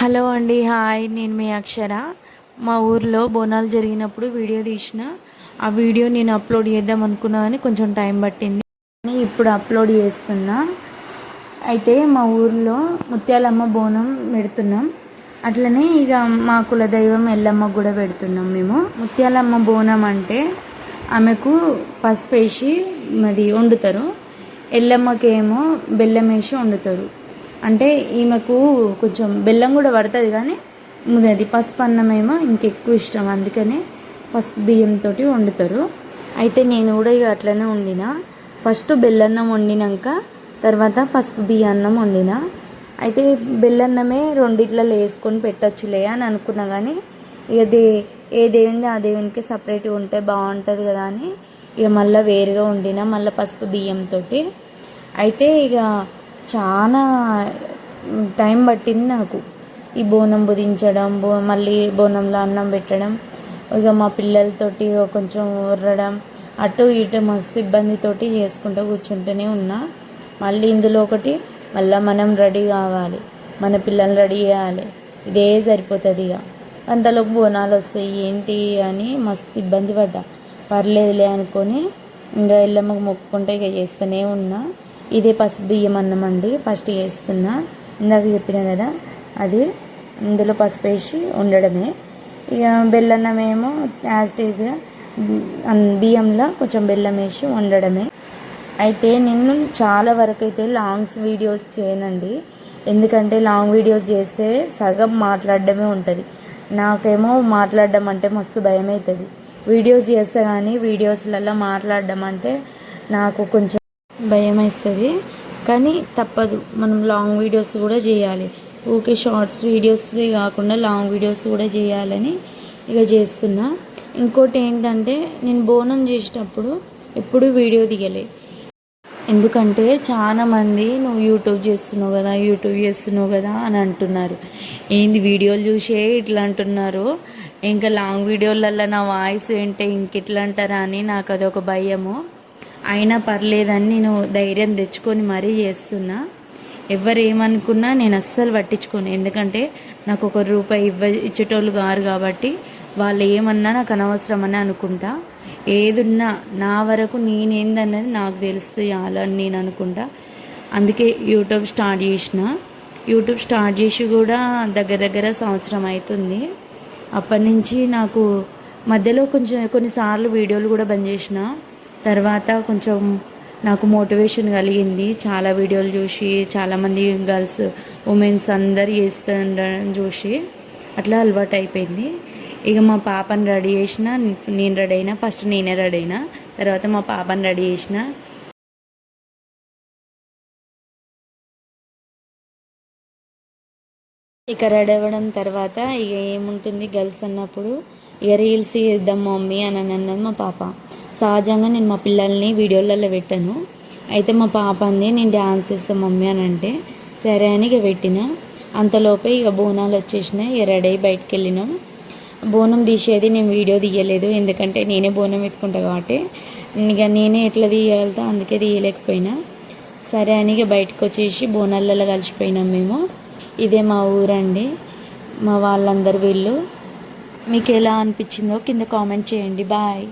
Hello అండి hi. నేను మీ అక్షర. మా ఊర్లో బోనాలు జరిగినప్పుడు వీడియో తీసిన. ఆ వీడియో నేను అప్లోడ్ చేద్దాం అనుకున్నా కానీ కొంచెం టైం పట్టింది. కానీ ఇప్పుడు అప్లోడ్ చేస్తున్నా. అయితే మా ఊర్లో ముత్యాలమ్మ బోనం పెడుతున్నాం. అట్లనే ఇక మా కులదైవం ఎల్లమ్మ కూడా పెడుతున్నాం మేము. ముత్యాలమ్మ బోనం అంటే ఆమెకు పసుపు వేసి మరి వండుతారు. ఎల్లమ్మకేమో బెల్లం వేసి వండుతారు. అంటే ఈమెకు కొంచెం బెల్లం కూడా పడుతుంది కానీ అది పసుపు అన్నమేమో ఇంకెక్కువ ఇష్టం అందుకనే పసుపు బియ్యంతో వండుతారు. అయితే నేను కూడా ఇక అట్లనే వండిన. ఫస్ట్ బెల్లన్నం వండినాక తర్వాత పసుపు బియ్యన్నం వండిన. అయితే బెల్లన్నమే రెండిట్లలో వేసుకొని పెట్టచ్చులే అని అనుకున్నా కానీ ఇక దే ఏ దేవుని ఆ దేవునికి సపరేట్గా ఉంటే బాగుంటుంది కదా అని ఇక మళ్ళీ వేరుగా వండిన మళ్ళీ పసుపు బియ్యంతో అయితే ఇక చాలా టైం పట్టింది నాకు. ఈ బోనం బుధించడం బో మళ్ళీ బోనంలో అన్నం పెట్టడం ఇక మా పిల్లలతోటి కొంచెం ఉర్రడం అటు ఇటు మస్తు ఇబ్బందితోటి చేసుకుంటూ కూర్చుంటూనే ఉన్నా. మళ్ళీ ఇందులో ఒకటి మళ్ళీ మనం రెడీ కావాలి. మన పిల్లల్ని రెడీ చేయాలి. ఇదే సరిపోతుంది ఇక. అంతలోపు బోనాలు వస్తాయి. ఏంటి అని మస్తు ఇబ్బంది పడ్డా. పర్లేదులే అనుకొని ఇంకా ఇళ్ళమ్మకు మొక్కుకుంటే ఇక చేస్తూనే ఉన్నా. ఇదే పసుపు బియ్యం అన్నం అండి. ఫస్ట్ వేస్తున్నా ఇందాక చెప్పిన కదా అది ఇందులో పసుపు వేసి ఉండడమే. ఇక బెల్లన్నం ఏమో యాస్టేజ్గా బియ్యంలో కొంచెం బెల్లం వేసి వండడమే. అయితే నేను చాలా వరకు అయితే లాంగ్స్ వీడియోస్ చేయనండి. ఎందుకంటే లాంగ్ వీడియోస్ చేస్తే సగం మాట్లాడడమే ఉంటుంది. నాకేమో మాట్లాడడం అంటే మస్తు భయం అవుతుంది వీడియోస్ చేస్తే కానీ వీడియోస్లలో మాట్లాడడం అంటే నాకు కొంచెం భయం వేస్తుంది కానీ తప్పదు. మనం లాంగ్ వీడియోస్ కూడా చేయాలి. ఊకే షార్ట్స్ వీడియోస్ కాకుండా లాంగ్ వీడియోస్ కూడా చేయాలని ఇక చేస్తున్నా. ఇంకోటి ఏంటంటే నేను బోనం చేసేటప్పుడు ఎప్పుడు వీడియో దిగలే. ఎందుకంటే చాలా మంది నువ్వు యూట్యూబ్ చేస్తున్నావు కదా యూట్యూబ్ చేస్తున్నావు కదా అని అంటున్నారు. ఏంది వీడియోలు చూసే ఇట్లా అంటున్నారు? ఇంకా లాంగ్ వీడియోలలో నా వాయిస్ వింటే ఇంకెట్లా అంటారా అని నాకు అదొక భయము. అయినా పర్లేదని నేను ధైర్యం తెచ్చుకొని మరీ చేస్తున్నా. ఎవరు ఏమనుకున్నా నేను అస్సలు పట్టించుకోను. ఎందుకంటే నాకు ఒక రూపాయి ఇవ్వ ఇచ్చేటోళ్ళు గారు కాబట్టి వాళ్ళు ఏమన్నా నాకు అనవసరం అని అనుకుంటా. ఏదున్నా నా వరకు నేనేందన్నది నాకు తెలుస్తుంది అని నేను అనుకుంటా. అందుకే యూట్యూబ్ స్టార్ట్ చేసిన. యూట్యూబ్ స్టార్ట్ చేసి కూడా దగ్గర దగ్గర సంవత్సరం అవుతుంది అప్పటి నుంచి నాకు మధ్యలో కొంచెం కొన్నిసార్లు వీడియోలు కూడా బంద్ చేసిన. తర్వాత కొంచెం నాకు మోటివేషన్ కలిగింది. చాలా వీడియోలు చూసి చాలామంది గర్ల్స్ ఉమెన్స్ అందరు చేస్తుండడం చూసి అట్లా అలవాటు అయిపోయింది. ఇక మా పాపని రెడీ చేసిన నేను రెడీ అయినా ఫస్ట్ నేనే రెడీ అయినా తర్వాత మా పాపని రెడీ చేసిన. ఇక రెడీ అవ్వడం తర్వాత ఇక ఏముంటుంది గర్ల్స్ అన్నప్పుడు ఇక రీల్స్ చేద్దాం మమ్మీ అని అన్నది మా పాప. సహజంగా నేను మా పిల్లల్ని వీడియోలలో పెట్టాను. అయితే మా పాప అంది నేను డ్యాన్స్ చేస్తాను మమ్మీ అని అంటే సరే అని ఇక పెట్టిన. అంతలోపే ఇక బోనాలు వచ్చేసినాయి. ఇక రెడీ అయ్యి బయటకు వెళ్ళినాం. బోనం తీసేది నేను వీడియో తీయలేదు. ఎందుకంటే నేనే బోనం ఎత్తుకుంటా కాబట్టి. ఇక నేనే ఎట్లా తీయగలుగుతా అందుకే తీయలేకపోయినా. సరే అని ఇక బయటకు వచ్చేసి బోనాలలో కలిసిపోయినాం మేము. ఇదే మా ఊరండి. మా వాళ్ళందరూ వీళ్ళు. మీకు ఎలా అనిపించిందో కింద కామెంట్ చేయండి. బాయ్.